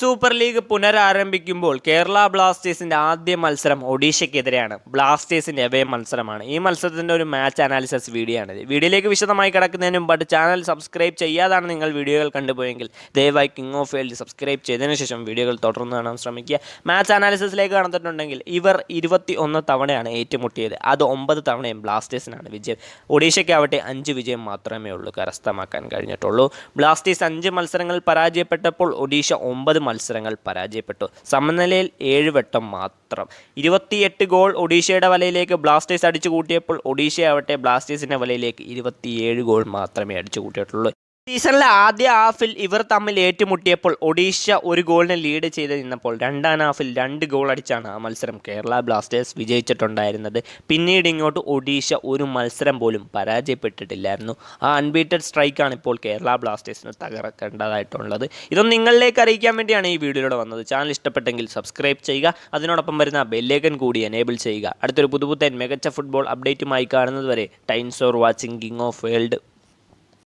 Super league പുനരാരംഭിക്കുമ്പോൾ Kerala ബ്ലാസ്റ്റേഴ്സിന്റെ ആദ്യ മത്സരം ഒഡീഷയ്ക്കെതിരെയാണ്. ബ്ലാസ്റ്റേഴ്സിന്റെ എവേ മത്സരമാണ്. ഈ മത്സരത്തിന്റെ ഒരു മാച്ച് അനാലിസിസ് വീഡിയോ ആണ്. വീഡിയോയിലേക്ക് വിശദമായി കിടക്കുന്നതിന് മുമ്പ് ചാനൽ സബ്സ്ക്രൈബ് ചെയ്യാതാണ് നിങ്ങൾ വീഡിയോകൾ കണ്ടുപോയെങ്കിൽ ദയവായി കിങ് ഓഫ് വേൾഡ് സബ്സ്ക്രൈബ് ചെയ്തതിനു ശേഷം വീഡിയോകൾ തുടർന്ന് കാണാൻ ശ്രമിക്കുക. മാച്ച് അനാലിസിസിലേക്ക് കടന്നിട്ടുണ്ടെങ്കിൽ ഇവർ ഇരുപത്തി ഒന്ന് തവണയാണ് ഏറ്റുമുട്ടിയത്. അത് ഒമ്പത് തവണയും ബ്ലാസ്റ്റേഴ്സിനാണ് വിജയം. ഒഡീഷയ്ക്കാവട്ടെ അഞ്ച് വിജയം മാത്രമേ ഉള്ളൂ. കരസ്ഥമാക്കാൻ കഴിഞ്ഞിട്ടുള്ളൂ. ബ്ലാസ്റ്റേഴ്സ് അഞ്ച് മത്സരങ്ങൾ പരാജയപ്പെട്ടപ്പോൾ ഒഡീഷ ഒമ്പത് മത്സരങ്ങൾ പരാജയപ്പെട്ടു. സമനിലയിൽ ഏഴ് വട്ടം മാത്രം. ഇരുപത്തിയെട്ട് ഗോൾ ഒഡീഷയുടെ വലയിലേക്ക് ബ്ലാസ്റ്റേഴ്സ് അടിച്ചു കൂട്ടിയപ്പോൾ ഒഡീഷയാവട്ടെ ബ്ലാസ്റ്റേഴ്സിന്റെ വലയിലേക്ക് ഇരുപത്തിയേഴ് ഗോൾ മാത്രമേ അടിച്ചു കൂട്ടിയിട്ടുള്ളൂ സീസണിലെ ആദ്യ ഹാഫിൽ ഇവർ തമ്മിൽ ഏറ്റുമുട്ടിയപ്പോൾ ഒഡീഷ ഒരു ഗോളിന് ലീഡ് ചെയ്ത് നിന്നപ്പോൾ രണ്ടാം ഹാഫിൽ രണ്ട് ഗോൾ അടിച്ചാണ് ആ മത്സരം കേരള ബ്ലാസ്റ്റേഴ്സ് വിജയിച്ചിട്ടുണ്ടായിരുന്നത്. പിന്നീട് ഇങ്ങോട്ട് ഒഡീഷ ഒരു മത്സരം പോലും പരാജയപ്പെട്ടിട്ടില്ലായിരുന്നു. ആ അൺബീറ്റഡ് സ്ട്രൈക്കാണ് ഇപ്പോൾ കേരള ബ്ലാസ്റ്റേഴ്സിന് തകർക്കേണ്ടതായിട്ടുള്ളത്. ഇതൊന്നും നിങ്ങളിലേക്ക് അറിയിക്കാൻ വേണ്ടിയാണ് ഈ വീഡിയോയിലൂടെ വന്നത്. ചാനൽ ഇഷ്ടപ്പെട്ടെങ്കിൽ സബ്സ്ക്രൈബ് ചെയ്യുക. അതിനോടൊപ്പം വരുന്ന ബെല്ലേക്കൻ കൂടി എനേബിൾ ചെയ്യുക. അടുത്തൊരു പുതുപുത്തൻ മികച്ച ഫുട്ബോൾ അപ്ഡേറ്റുമായി കാണുന്നത് വരെ times or watching king of world